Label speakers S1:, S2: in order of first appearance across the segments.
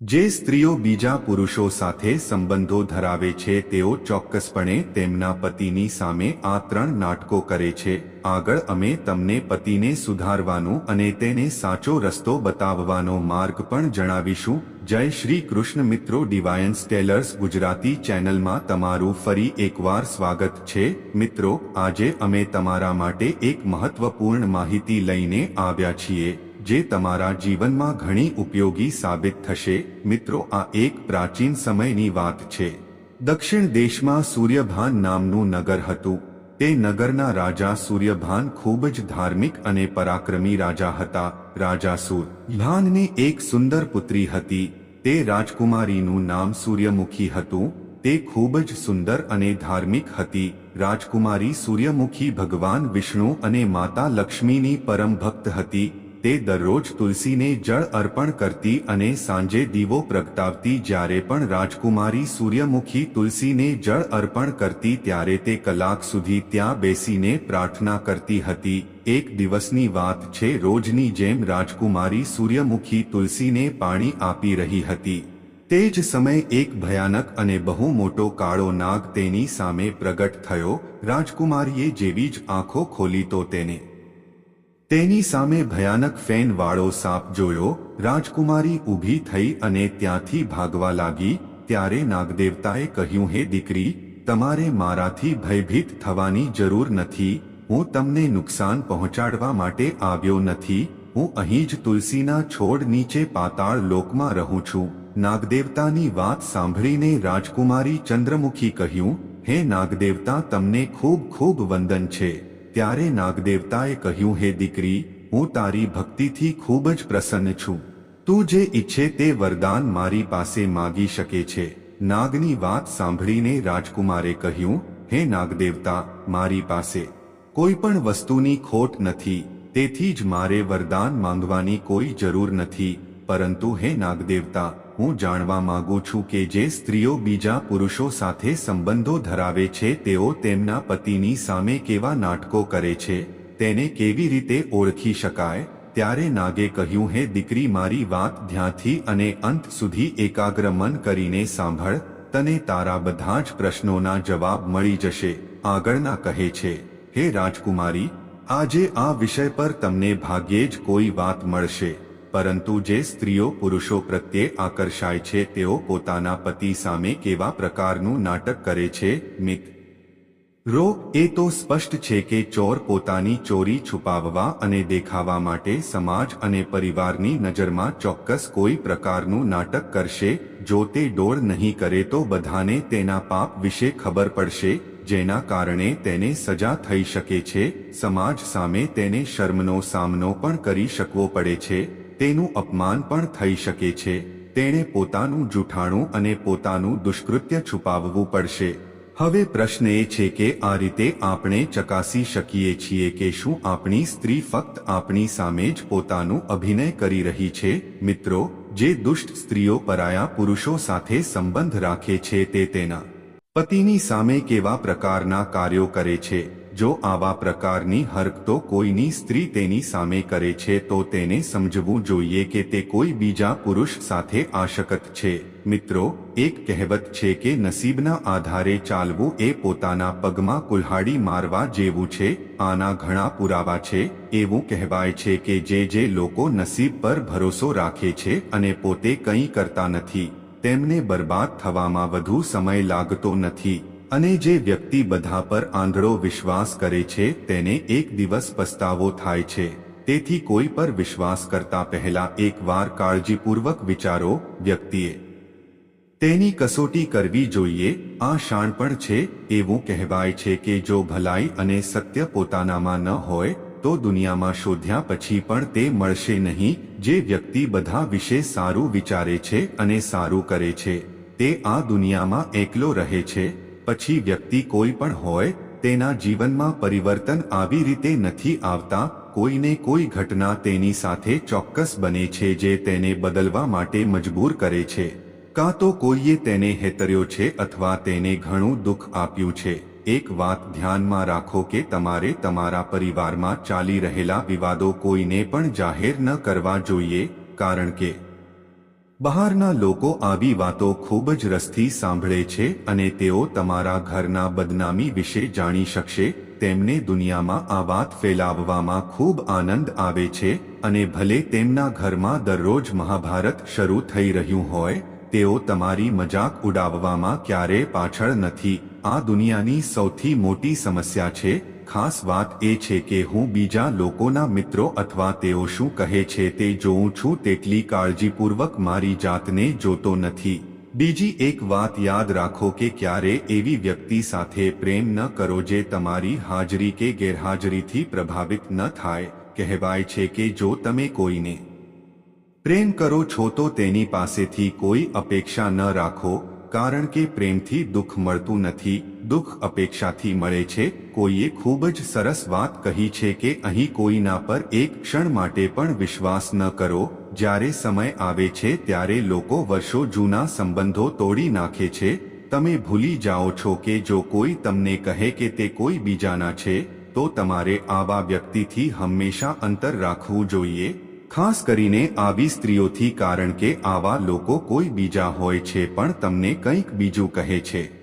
S1: જે સ્ત્રીઓ બીજા પુરુષો સાથે સંબંધો ધરાવે છે, તેઓ ચોક્કસપણે તેમના પતિની સામે આ ત્રણ નાટકો કરે છે. આગળ અમે તમને પતિને સુધારવાનું અને તેને સાચો રસ્તો બતાવવાનો માર્ગ પણ જણાવીશું. જય શ્રી કૃષ્ણ મિત્રો, ડિવાયન્સ ટેલર્સ ગુજરાતી ચેનલમાં તમારું ફરી એકવાર સ્વાગત છે. મિત્રો, આજે અમે તમારા માટે એક મહત્વપૂર્ણ માહિતી લઈને આવ્યા છીએ. જે તમારા જીવનમાં ઘણી ઉપયોગી સાબિત થશે, મિત્રો, આ એક પ્રાચીન સમયની વાત છે. દક્ષિણ દેશમાં સૂર્યભાન નામનું નગર હતું. તે નગરના રાજા સૂર્યભાન ખૂબ જ ધાર્મિક અને પરાક્રમી રાજા હતા. રાજા સૂર્યભાનની એક સુંદર પુત્રી હતી. તે રાજકુમારીનું નામ સૂર્યમુખી હતું. તે ખૂબ જ સુંદર અને ધાર્મિક હતી. રાજકુમારી સૂર્યમુખી ભગવાન વિષ્ણુ અને માતા લક્ષ્મીની પરમ ભક્ત હતી. તે દરરોજ તુલસીને જળ અર્પણ કરતી અને સાંજે દીવો પ્રગટાવતી જ્યારે પણ રાજકુમારી સૂર્યમુખી તુલસીને જળ અર્પણ કરતી ત્યારે તે કલાક સુધી ત્યાં બેસીને પ્રાર્થના કરતી હતી. એક દિવસની વાત છે, રોજની જેમ રાજકુમારી સૂર્યમુખી તુલસીને પાણી આપી રહી હતી. તે જ સમયે એક ભયાનક અને બહુ મોટો કાળો નાગ તેની સામે પ્રગટ થયો. રાજકુમારીએ જેવી જ આંખો ખોલી તો તેને તેની સામે ભયાનક ફેનવાળો સાપ જોયો, રાજકુમારી ઊભી થઈ અને ત્યાંથી ભાગવા લાગી, ત્યારે નાગદેવતાએ કહ્યું, હે દીકરી, તમારે મારાથી ભયભીત થવાની જરૂર નથી, હું તમને નુકસાન પહોંચાડવા માટે આવ્યો નથી, હું અહીં જ તુલસીના છોડ નીચે પાતાળ લોકમાં રહું છું. નાગદેવતાની વાત સાંભળીને રાજકુમારી ચંદ્રમુખી કહ્યું, હે નાગદેવતા, તમને ખૂબ ખૂબ વંદન છે. ત્યારે નાગદેવતાએ કહ્યું, હે દીકરી, હું તારી ભક્તિથી ખૂબ જ પ્રસન્ન છું. તું જે ઈચ્છે તે વરદાન મારી પાસે માગી શકે છે. નાગની વાત સાંભળીને રાજકુમારે કહ્યું, હે નાગદેવતા, મારી પાસે કોઈ પણ વસ્તુની ખોટ નથી. તેથી જ મારે વરદાન માંગવાની કોઈ જરૂર નથી. પરંતુ હે નાગદેવતા હું જાણવા માંગુ છું કે જે સ્ત્રીઓ બીજા પુરુષો સાથે સંબંધો ધરાવે છે, તેઓ તેમના પતિની સામે કેવા નાટકો કરે છે, તેને કેવી રીતે ઓળખી શકાય? ત્યારે નાગે કહ્યું, હે દીકરી, મારી વાત ધ્યાનથી અને અંત સુધી એકાગ્ર મન કરીને સાંભળ, તને તારા બધા જ પ્રશ્નોના જવાબ મળી જશે. આગળના કહે છે, હે રાજકુમારી, આજે આ વિષય પર તમને ભાગ્યે જ કોઈ વાત મળશે. પરંતુ જે સ્ત્રીઓ પુરુષો પ્રત્યે આકર્ષાય છે, તેઓ પોતાના પતિ સામે કેવા પ્રકારનું નાટક કરે છે, મિત. રો, એ તો સ્પષ્ટ છે કે ચોર પોતાની ચોરી છુપાવવા અને દેખાવા માટે સમાજ અને પરિવારની નજરમાં ચોક્કસ કોઈ પ્રકારનું નાટક કરશે, જો તે ડોળ નહીં કરે તો બધાને તેના પાપ વિશે ખબર પડશે, જેના કારણે તેને સજા થઈ શકે છે, સમાજ સામે તેને શર્મનો સામનો પણ કરી શકવો પડે છે. તેનું અપમાન પણ થઈ શકે છે. તેણે પોતાનું જૂઠાણું અને પોતાનું દુષ્કૃત્ય છુપાવવું પડશે. હવે પ્રશ્ન એ છે કે આ રીતે આપણે ચકાસી શકીએ છીએ કે શું આપણી સ્ત્રી ફક્ત આપણી સામે જ પોતાનું અભિનય કરી રહી છે? મિત્રો, જે દુષ્ટ સ્ત્રીઓ પરાયા પુરુષો સાથે સંબંધ રાખે છે તે તેના પતિની સામે કેવા પ્રકારના કાર્યો કરે છે? જો આવા પ્રકારની હરકતો કોઈની સ્ત્રી તેની સામે કરે છે, તો તેને સમજવું જોઈએ કે તે કોઈ બીજા પુરુષ સાથે આશકત છે. મિત્રો, એક કહેવત છે કે નસીબના આધારે ચાલવું એ પોતાના પગમાં કુલ્હાડી મારવા જેવું છે, આના ઘણા પુરાવા છે. એવું કહેવાય છે કે જે જે લોકો નસીબ પર ભરોસો રાખે છે અને પોતે કંઈ કરતા નથી, તેમને બરબાદ થવામાં વધુ સમય લાગતો નથી. અને જે વ્યક્તિ બધા પર આંધળો વિશ્વાસ કરે છે, તેને એક દિવસ પસ્તાવો થાય છે. તેથી કોઈ પર વિશ્વાસ કરતા પહેલા એકવાર કાળજીપૂર્વક વિચારો, વ્યક્તિએ. તેની કસોટી કરવી જોઈએ, આ શાણપણ છે, એવું કહેવાય છે કે જો ભલાઈ અને સત્ય પોતાનામાં ન હોય, તો દુનિયામાં શોધ્યા પછી પણ તે મળશે નહીં, જે વ્યક્તિ બધા વિશે સારું વિચારે છે અને સારું કરે છે. તે આ દુનિયામાં એકલો રહે છે. પછી વ્યક્તિ કોઈ પણ હોય, તેના જીવનમાં પરિવર્તન આવી રીતે નથી આવતા, કોઈને કોઈ ઘટના તેની સાથે ચોક્કસ બને છે જે તેને બદલવા માટે મજબૂર કરે છે. કાં તો કોઈએ તેને હેતર્યો છે અથવા તેને ઘણું દુઃખ આપ્યું છે. એક વાત ધ્યાનમાં રાખો કે તમારે તમારા પરિવારમાં ચાલી રહેલા વિવાદો કોઈને પણ જાહેર ન કરવા જોઈએ, કારણ કે બહારના લોકો આવી વાતો ખૂબ જ રસથી સાંભળે છે અને તેઓ તમારા ઘરના બદનામી વિશે જાણી શકશે, તેમને દુનિયામાં આ વાત ફેલાવવામાં ખૂબ આનંદ આવે છે અને ભલે તેમના ઘરમાં દરરોજ મહાભારત શરૂ થઈ રહ્યું હોય, તેઓ તમારી મજાક ઉડાવવામાં ક્યારે પાછળ નથી. આ દુનિયાની સૌથી મોટી સમસ્યા છે ખાસ વાત એ છે કે હું બીજા લોકોના મિત્રો અથવા તેઓ શું કહે છે તે જોઉં છું તેટલી કાળજીપૂર્વક મારી જાતને જોતો નથી. બીજી એક વાત યાદ રાખો કે ક્યારે એવી વ્યક્તિ સાથે પ્રેમ ન કરો જે તમારી હાજરી કે ગેરહાજરીથી પ્રભાવિત ન થાય, કહેવાય છે કે જો તમે કોઈને પ્રેમ કરો છો તો તેની પાસેથી કોઈ અપેક્ષા ન રાખો, કારણ કે પ્રેમથી દુઃખ મળતું નથી દુઃખ અપેક્ષાથી મળે છે. કોઈએ ખૂબ જ સરસ વાત કહી છે કે અહીં કોઈના પર એક ક્ષણ માટે પણ વિશ્વાસ ન કરો. જ્યારે સમય આવે છે ત્યારે લોકો વર્ષો જૂના સંબંધો તોડી નાખે છે. તમે ભૂલી જાઓ છો કે જો કોઈ તમને કહે કે તે કોઈ બીજાના છે, તો તમારે આવા વ્યક્તિથી હંમેશા અંતર રાખવું જોઈએ. ખાસ કરીને આવી સ્ત્રીઓથી કારણ કે આવા લોકો કોઈ બીજા હોય છે પણ તમને કંઈક બીજું કહે છે.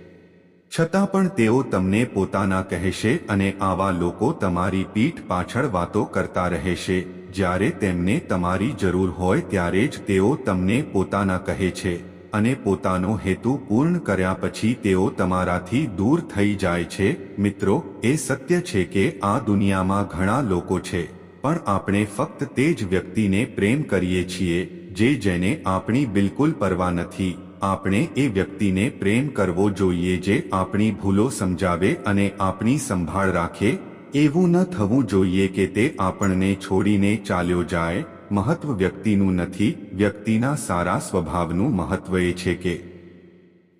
S1: છતાં પણ તેઓ તમને પોતાના કહેશે અને આવા લોકો તમારી પીઠ પાછળ વાતો કરતા રહેશે. જ્યારે તેમને તમારી જરૂર હોય ત્યારે જ તેઓ તમને પોતાના કહે છે અને પોતાનો હેતુ પૂર્ણ કર્યા પછી તેઓ તમારાથી દૂર થઈ જાય છે. મિત્રો, એ સત્ય છે કે આ દુનિયામાં ઘણા લોકો છે, પણ આપણે ફક્ત તે જ વ્યક્તિને પ્રેમ કરીએ છીએ, જે જેને આપણી બિલકુલ પરવા નથી. આપણે એ વ્યક્તિને પ્રેમ કરવો જોઈએ જે આપણી ભૂલો સમજાવે અને આપણી સંભાળ રાખે, એવું ન થવું જોઈએ કે તે આપણને છોડીને ચાલ્યો જાય. મહત્વ વ્યક્તિનું નથી, વ્યક્તિના સારા સ્વભાવનું મહત્વ એ છે કે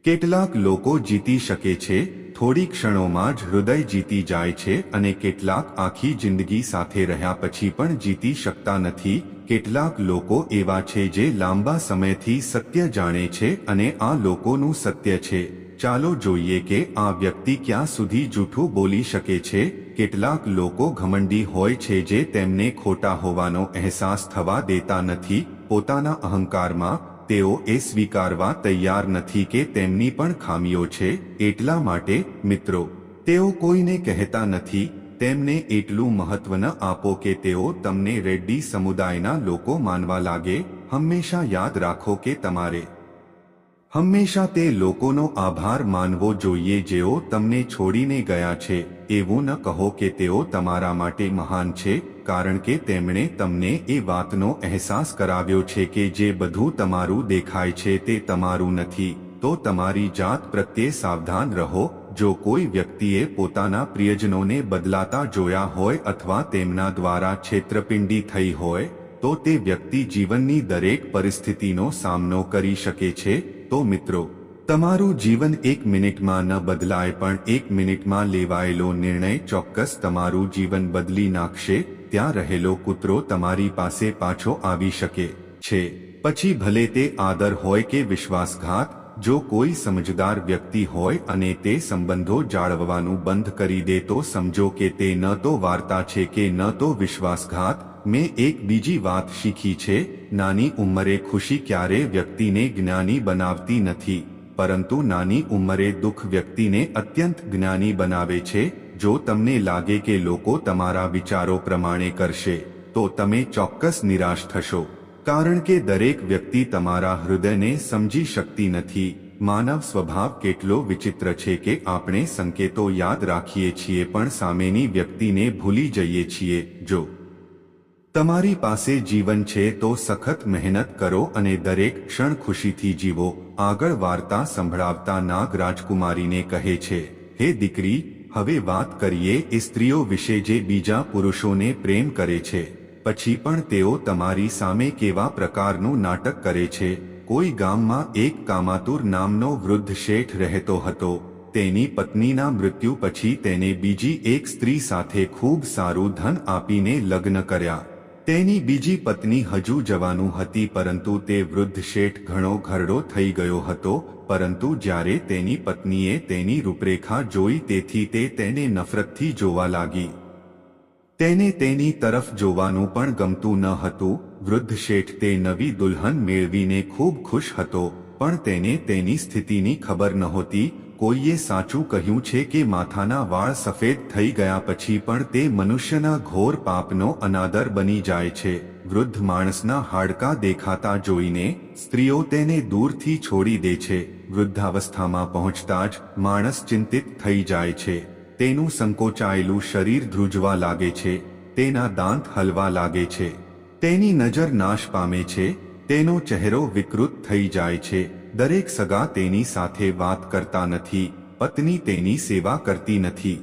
S1: કેટલાક લોકો જીતી શકે છે, થોડી ક્ષણોમાં જ હૃદય જીતી જાય છે અને કેટલાક આખી જિંદગી સાથે રહ્યા પછી પણ જીતી શકતા નથી કેટલાક લોકો એવા છે જે લાંબા સમયથી સત્ય જાણે છે અને આ લોકોનું સત્ય છે. ચાલો જોઈએ કે આ વ્યક્તિ ક્યાં સુધી જૂઠું બોલી શકે છે. કેટલાક લોકો ઘમંડી હોય છે જે તેમને ખોટા હોવાનો અહેસાસ થવા દેતા નથી. પોતાના અહંકારમાં તેઓ એ સ્વીકારવા તૈયાર નથી કે તેમની પણ ખામીઓ છે. એટલા માટે, મિત્રો, તેઓ કોઈને કહેતા નથી તેમને એટલું મહત્વ ન આપો કે તેઓ તમને રેડ્ડી સમુદાયના લોકો માનવા લાગે, હંમેશા યાદ રાખો કે તમારે હંમેશા તે લોકોનો આભાર માનવો જોઈએ જેઓ તમને છોડીને ગયા છે, એવું ન કહો કે તેઓ તમારા માટે મહાન છે, કારણ કે તેમણે તમને એ વાતનો અહેસાસ કરાવ્યો છે કે જે બધું તમારું દેખાય છે તે તમારું નથી, તો તમારી જાત પ્રત્યે સાવધાન રહો જો કોઈ વ્યક્તિએ પોતાના પ્રિયજનોને બદલાતા જોયા હોય અથવા તેમના દ્વારા છેતરપિંડી થઈ હોય, તો તે વ્યક્તિ જીવનની દરેક પરિસ્થિતિનો સામનો કરી શકે છે. તો મિત્રો, તમારું જીવન એક મિનિટમાં ન બદલાય પણ એક મિનિટમાં લેવાયેલો નિર્ણય ચોક્કસ તમારું જીવન બદલી નાખશે. ત્યાં રહેલો કૂતરો તમારી પાસે પાછો આવી શકે છે. પછી ભલે તે આદર હોય કે વિશ્વાસઘાત જો કોઈ સમજદાર વ્યક્તિ હોય અને તે સંબંધો જાળવવાનું બંધ કરી દે તો સમજો કે તે ન તો વાર્તા છે કે ન તો વિશ્વાસઘાત. મેં એક બીજી વાત શીખી છે, નાની ઉંમરે ખુશી ક્યારે વ્યક્તિને જ્ઞાની બનાવતી નથી, પરંતુ નાની ઉંમરે દુઃખ વ્યક્તિને અત્યંત જ્ઞાની બનાવે છે. જો તમને લાગે કે લોકો તમારા વિચારો પ્રમાણે કરશે, તો તમે ચોક્કસ નિરાશ થશો. કારણ કે દરેક વ્યક્તિ તમારા હૃદયને સમજી શકતી નથી. માનવ સ્વભાવ કેટલો વિચિત્ર છે કે આપણે સંકેતો યાદ રાખીએ છીએ પણ સામેની વ્યક્તિને ભૂલી જઈએ છીએ. જો તમારી પાસે જીવન છે તો સખત મહેનત કરો અને દરેક ક્ષણ ખુશીથી જીવો. આગળ વાર્તા સંભળાવતા નાગ રાજકુમારીને કહે છે, હે દીકરી, હવે વાત કરીએ એ સ્ત્રીઓ વિશે જે બીજા પુરુષોને પ્રેમ કરે છે. પછી પણ તેઓ તમારી સામે કેવા પ્રકારનું નાટક કરે છે? કોઈ ગામમાં એક કામાતુર નામનો વૃદ્ધ શેઠ રહેતો હતો. તેની પત્નીના મૃત્યુ પછી તેને બીજી એક સ્ત્રી સાથે ખૂબ સારું ધન આપીને લગ્ન કર્યા. તેની બીજી પત્ની હજુ જવાનું હતી પરંતુ તે વૃદ્ધ શેઠ ઘણો ઘરડો થઈ ગયો હતો, પરંતુ જ્યારે તેની પત્નીએ તેની રૂપરેખા જોઈ તેથી તે તેને નફરતથી જોવા લાગી. તેને તેની તરફ જોવાનું પણ ગમતું ન હતું. વૃદ્ધ શેઠ તે નવી દુલ્હન મેળવીને ખૂબ ખુશ હતો, પણ તેને તેની સ્થિતિની ખબર નહોતી. કોઈએ સાચું કહ્યું છે કે માથાના વાળ સફેદ થઈ ગયા પછી પણ તે મનુષ્યના ઘોર પાપનો અનાદર બની જાય છે. વૃદ્ધ માણસના હાડકા દેખાતા જોઈને સ્ત્રીઓ તેને દૂરથી છોડી દે છે. વૃદ્ધાવસ્થામાં પહોંચતા જ માણસ ચિંતિત થઈ જાય છે. તેનું સંકોચાયેલું શરીર ધ્રુજવા લાગે છે, તેના દાંત હલવા લાગે છે, તેની નજર નાશ પામે છે, તેનો ચહેરો વિકૃત થઈ જાય છે, દરેક સગા તેની સાથે વાત કરતા નથી, પત્ની તેની સેવા કરતી નથી.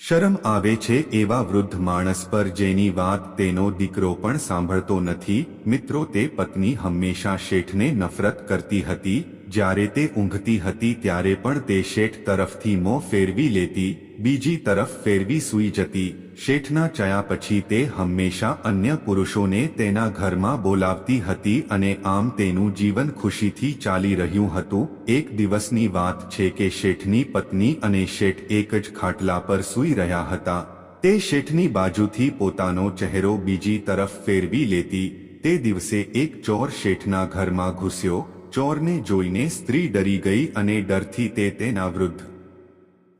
S1: શરમ આવે છે એવા વૃદ્ધ માણસ પર જેની વાત તેનો દીકરો પણ સાંભળતો નથી, મિત્રો તે પત્ની હંમેશા શેઠને નફરત કરતી હતી જ્યારે તે ઊંઘતી હતી ત્યારે પણ તે શેઠ તરફથી મોં ફેરવી લેતી, બીજી તરફ ફેરવી સૂઈ જતી. શેઠના ચયા પછી તે હંમેશા અન્ય પુરુષોને તેના ઘરમાં બોલાવતી હતી અને આમ તેનું જીવન ખુશીથી ચાલી રહ્યું હતું. એક દિવસની વાત છે કે શેઠની પત્ની અને શેઠ એક જ ખાટલા પર સૂઈ રહ્યા હતા. તે શેઠની બાજુથી પોતાનો ચહેરો બીજી તરફ ફેરવી લેતી. તે દિવસે એક ચોર શેઠના ઘરમાં ઘૂસ્યો ચોરને જોઈને સ્ત્રી ડરી ગઈ અને ડરથી તે તેના વૃદ્ધ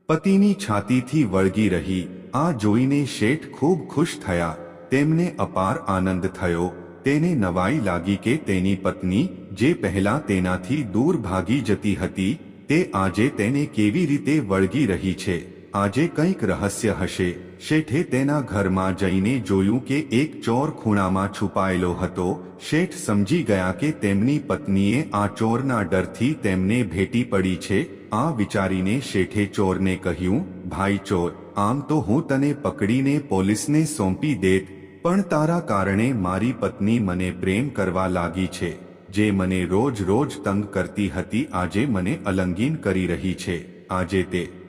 S1: પતિની છાતીથી વળગી રહી. આ જોઈને શેઠ ખૂબ ખુશ થયા. તેમને અપાર આનંદ થયો. તેને નવાઈ લાગી કે તેની પત્ની, જે પહેલા તેનાથી દૂર ભાગી જતી હતી, તે આજે તેને કેવી રીતે વળગી રહી છે? આજે કંઈક રહસ્ય હશે. શેઠે તેના ઘરમાં જઈને જોયું કે એક ચોર ખૂણામાં છુપાયેલો હતો. શેઠ સમજી ગયા કે તેમની પત્નીએ આ ચોરના ડરથી તેમને ભેટી પડી છે. આ વિચારીને શેઠે ચોરને કહ્યું, ભાઈ ચોર, આમ તો હું તને પકડીને પોલીસને સોંપી દેત, પણ તારા કારણે મારી પત્ની મને પ્રેમ કરવા લાગી છે. જે મને રોજ રોજ તંગ કરતી હતી, આજે મને અલંગીન કરી રહી છે. આજે તે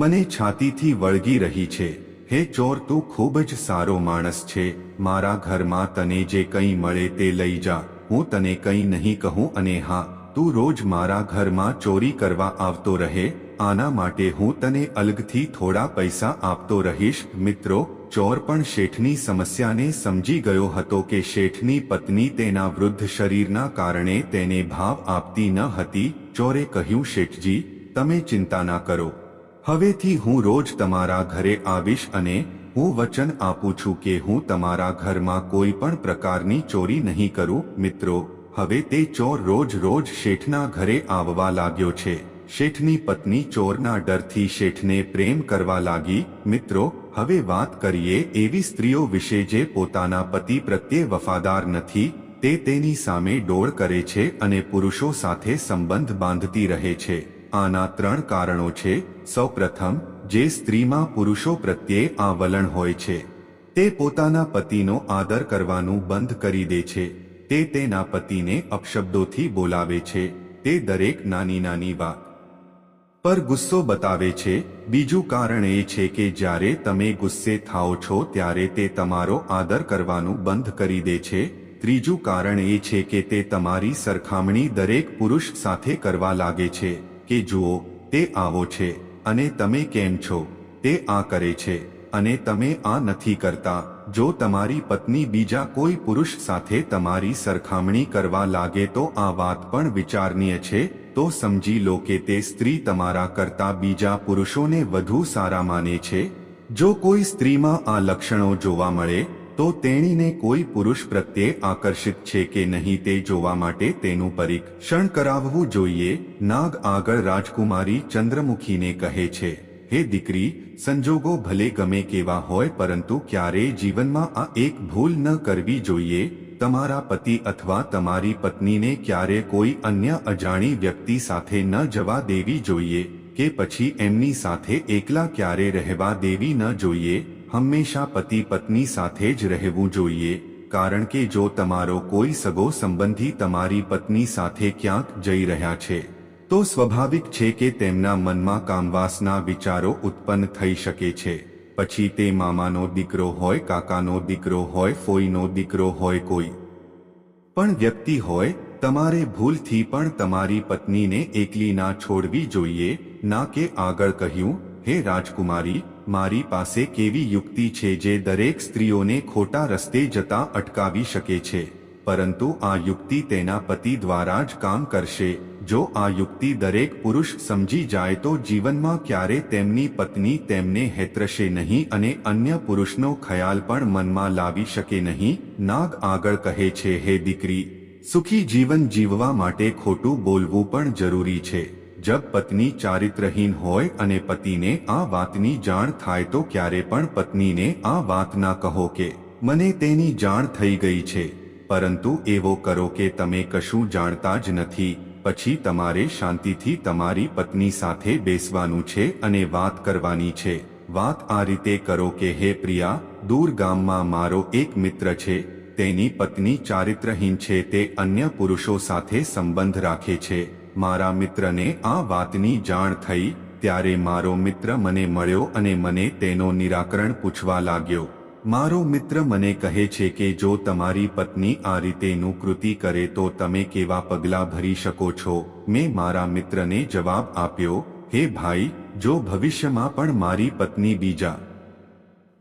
S1: મને છાતીથી વળગી રહી છે. હે ચોર, તું ખૂબ જ સારો માણસ છે. મારા ઘરમાં તને જે કંઈ મળે તે લઈ જા. હું તને કંઈ નહીં કહું અને હા, તું રોજ મારા ઘરમાં ચોરી કરવા આવતો રહે. આના માટે હું તને અલગથી થોડા પૈસા આપતો રહીશ. મિત્રો, ચોર પણ શેઠની સમસ્યાને સમજી ગયો હતો કે શેઠની પત્ની તેના વૃદ્ધ શરીરના કારણે તેને ભાવ આપતી ન હતી. ચોરે કહ્યું, શેઠજી, તમે ચિંતા ના કરો. હવેથી હું રોજ તમારા ઘરે આવીશ અને હું વચન આપું છું કે હું તમારા ઘરમાં કોઈ પણ પ્રકારની ચોરી નહીં કરું. મિત્રો, હવે તે ચોર રોજ રોજ શેઠના ઘરે આવવા લાગ્યો છે. શેઠની પત્ની ચોરના ડરથી શેઠને પ્રેમ કરવા લાગી. મિત્રો, હવે વાત કરીએ એવી સ્ત્રીઓ વિશે જે પોતાના પતિ પ્રત્યે વફાદાર નથી. તે તેની સામે ડોળ કરે છે અને પુરુષો સાથે સંબંધ બાંધતી રહે છે. આના ત્રણ કારણો છે. સૌપ્રથમ, જે સ્ત્રીમાં પુરુષો પ્રત્યે આ વલણ હોય છે, તે પોતાના પતિનો આદર કરવાનું બંધ કરી દે છે. તે તેના પતિને અપશબ્દોથી બોલાવે છે. તે દરેક નાની નાની વાત પર ગુસ્સો બતાવે છે. બીજું કારણ એ છે કે જ્યારે તમે ગુસ્સે થાઓ છો, ત્યારે તે તમારો આદર કરવાનું બંધ કરી દે છે. ત્રીજું કારણ એ છે કે તે તમારી સરખામણી દરેક પુરુષ સાથે કરવા લાગે છે. કે જુઓ, તે આવો છે અને તમે કેમ છો? તે આ કરે છે અને તમે આ નથી કરતા. જો તમારી પત્ની બીજા કોઈ પુરુષ સાથે તમારી સરખામણી કરવા લાગે તો આ વાત પણ વિચારનીય છે, તો સમજી લો કે તે સ્ત્રી તમારા કરતા બીજા પુરુષોને વધુ સારા માને છે. જો કોઈ સ્ત્રીમાં આ લક્ષણો જોવા મળે તો તેણીને કોઈ પુરુષ પ્રત્યે આકર્ષિત છે કે નહીં તે જોવા માટે તેનું પરીક્ષણ કરાવવું જોઈએ, નાગ આગળ રાજકુમારી ચંદ્રમુખીને કહે છે, હે દીકરી, સંજોગો ભલે ગમે કેવા હોય પરંતુ ક્યારેય જીવનમાં આ એક ભૂલ ન કરવી જોઈએ, તમારા પતિ અથવા તમારી પત્નીને ક્યારે કોઈ અન્ય અજાણી વ્યક્તિ સાથે ન જવા દેવી જોઈએ, કે પછી એમની સાથે એકલા ક્યારે રહેવા દેવી ન જોઈએ હંમેશા પતિ પત્ની સાથે જ રહેવું જોઈએ, કારણ કે જો તમારો કોઈ સગો સંબંધી તમારી પત્ની સાથે ક્યાંક જઈ રહ્યા છે, તો સ્વાભાવિક છે કે તેમના મનમાં કામવાસના વિચારો ઉત્પન્ન થઈ શકે છે. પછી તે મામાનો દીકરો હોય, કાકાનો દીકરો હોય, ફોઈનો દીકરો હોય કોઈ પણ વ્યક્તિ હોય, તમારે ભૂલથી પણ તમારી પત્નીને એકલી ના છોડવી જોઈએ, ના કે આગળ કહ્યું, હે રાજકુમારી મારી પાસે કેવી યુક્તિ છે જે દરેક સ્ત્રીઓને ખોટા રસ્તે જતા અટકાવી શકે છે, પરંતુ આ યુક્તિ તેના પતિ દ્વારા જ કામ કરશે. જો આ યુક્તિ દરેક પુરુષ સમજી જાય તો જીવનમાં ક્યારે તેમની પત્ની તેમને હેતરશે નહીં અને અન્ય પુરુષનો ખ્યાલ પણ મનમાં લાવી શકે નહીં? નાગ આગળ કહે છે, હે દીકરી, સુખી જીવન જીવવા માટે ખોટું બોલવું પણ જરૂરી છે. જબ પત્ની ચારિત્રહીન હોય અને પતિને આ વાતની જાણ થાય તો ક્યારે પણ પત્નીને આ વાત ના કહો કે, મને તેની જાણ થઈ ગઈ છે. પરંતુ એવો કરો કે તમે કશું જાણતા જ નથી, પછી તમારે શાંતિથી તમારી પત્ની સાથે બેસવાનું છે અને વાત કરવાની છે. વાત આ રીતે કરો કે, હે પ્રિયા, દૂર ગામમાં મારો એક મિત્ર છે, તેની પત્ની ચારિત્રહીન છે, તે અન્ય પુરુષો સાથે સંબંધ રાખે છે. મારા મિત્રને આ વાતની જાણ થઈ, ત્યારે મારો મિત્ર મને મળ્યો અને મને તેનો નિરાકરણ પૂછવા લાગ્યો. મારો મિત્ર મને કહે છે કે જો તમારી પત્ની આ રીતેનું કૃતિ કરે તો તમે કેવા પગલાં ભરી શકો છો? મેં મારા મિત્રને જવાબ આપ્યો, હે ભાઈ, જો ભવિષ્યમાં પણ મારી પત્ની બીજા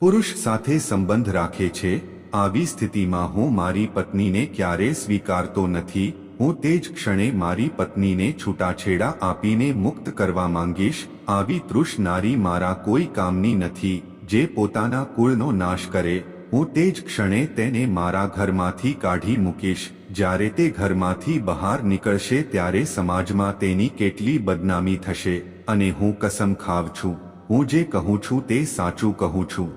S1: પુરુષ સાથે સંબંધ રાખે છે, આવી સ્થિતિમાં હું મારી પત્નીને ક્યારે સ્વીકારતો નથી હું તે જ ક્ષણે મારી પત્નીને છૂટાછેડા આપીને મુક્ત કરવા માંગીશ, આવી તૃષ નારી મારા કોઈ કામની નથી, જે પોતાના કુળનો નાશ કરે. હું તે જ ક્ષણે તેને મારા ઘરમાંથી કાઢી મૂકીશ, જ્યારે તે ઘરમાંથી બહાર નીકળશે ત્યારે સમાજમાં તેની કેટલી બદનામી થશે, અને હું કસમ ખાવ છું. હું જે કહું છું તે સાચું કહું છું.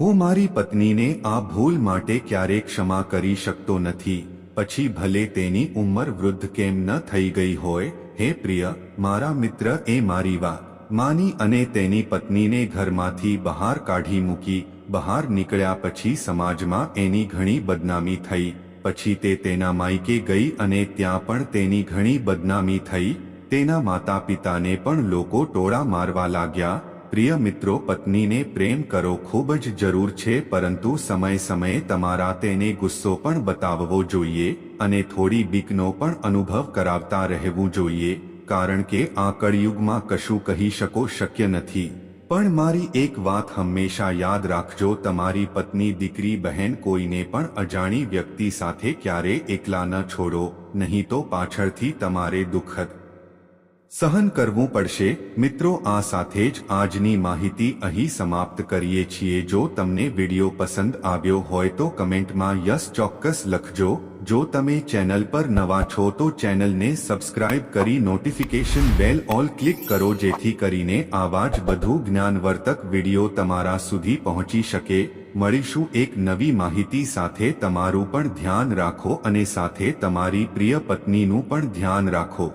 S1: હું મારી પત્નીને આ ભૂલ માટે ક્યારેય ક્ષમા કરી શકતો નથી. પછી ભલે તેની ઉંમર વૃદ્ધ કેમ ન થઈ ગઈ હોય, હે પ્રિય, મારા મિત્ર, એ મારી વાત માની અને તેની પત્નીને ઘરમાંથી બહાર કાઢી મૂકી, બહાર નીકળ્યા પછી સમાજમાં એની ઘણી બદનામી થઈ, પછી તે તેના માયકે ગઈ અને ત્યાં પણ તેની ઘણી બદનામી થઈ, તેના માતા પિતાને પણ લોકો ટોળા મારવા લાગ્યા પ્રિય મિત્રો, પત્નીને પ્રેમ કરો ખૂબ જ જરૂર છે, પરંતુ સમય સમયે તમારા તેને ગુસ્સો પણ બતાવવો જોઈએ અને થોડી બીકનો પણ અનુભવ કરાવતા રહેવું જોઈએ, કારણ કે આ કળિયુગમાં કશું કહી શકો શક્ય નથી. પણ મારી એક વાત હંમેશા યાદ રાખજો, તમારી પત્ની દીકરી બહેન કોઈને પણ અજાણી વ્યક્તિ સાથે ક્યારે એકલા ન છોડો, નહીં તો પાછળથી તમારે દુઃખદ સહન કરવું પડશે. મિત્રો, આ સાથે જ આજની માહિતી અહીં સમાપ્ત કરીએ છીએ. જો તમને વીડિયો પસંદ આવ્યો હોય તો કમેન્ટમાં યસ ચોક્કસ લખજો. જો તમે ચેનલ પર નવા છો તો ચેનલને સબસ્ક્રાઇબ કરી નોટિફિકેશન બેલ ઓલ ક્લિક કરો જેથી કરીને આવા જ બધું જ્ઞાનવર્તક વીડિયો તમારા સુધી પહોંચી શકે. મળીશું એક નવી માહિતી સાથે. તમારું પણ ધ્યાન રાખો અને સાથે તમારી પ્રિય પત્નીનું પણ ધ્યાન રાખો.